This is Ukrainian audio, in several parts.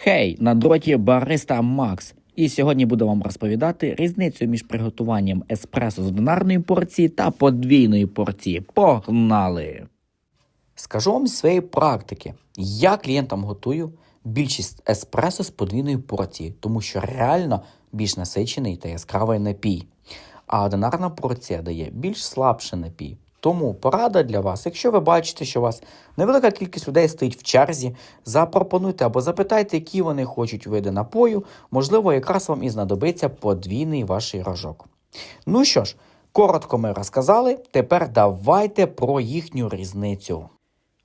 Хей, на дроті бариста Макс. І сьогодні буду вам розповідати різницю між приготуванням еспресо з одинарної порції та подвійної порції. Погнали! Скажу вам зі своєї практики. Я клієнтам готую більшість еспресо з подвійної порції, тому що реально більш насичений та яскравий напій. А одинарна порція дає більш слабший напій. Тому порада для вас, якщо ви бачите, що у вас невелика кількість людей стоїть в черзі, запропонуйте або запитайте, які вони хочуть види напою, можливо, якраз вам і знадобиться подвійний ваш рожок. Ну що ж, коротко ми розказали, тепер давайте про їхню різницю.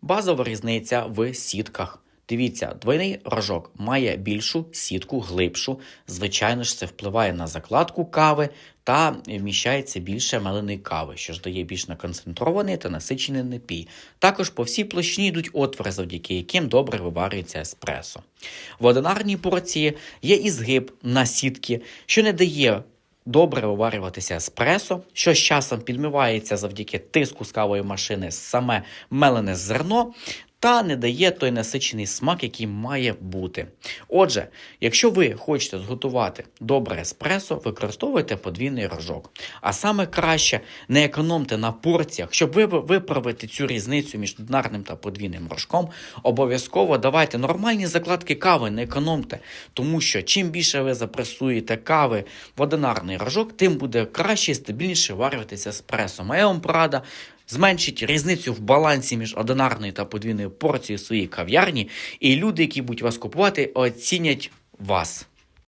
Базова різниця в сітках. Дивіться, двойний рожок має більшу сітку, глибшу. Звичайно ж, це впливає на закладку кави та вміщається більше меленої кави, що ж дає більш наконцентрований та насичений напій. Також по всій площині йдуть отвори, завдяки яким добре виварюється еспресо. В одинарній порції є і згиб на сітки, що не дає добре виварюватися еспресо, що з часом підмивається завдяки тиску з кавої машини саме мелене зерно. Та не дає той насичений смак, який має бути. Отже, якщо ви хочете зготувати добре еспресо, використовуйте подвійний рожок. А саме краще не економте на порціях, щоб ви виправити цю різницю між одинарним та подвійним рожком. Обов'язково давайте нормальні закладки кави, не економте, тому що чим більше ви запресуєте кави в одинарний рожок, тим буде краще і стабільніше варюватися еспресо. Моя вам порада. Зменшіть різницю в балансі між одинарною та подвійною порцією своєї кав'ярні, і люди, які будуть вас купувати, оцінять вас.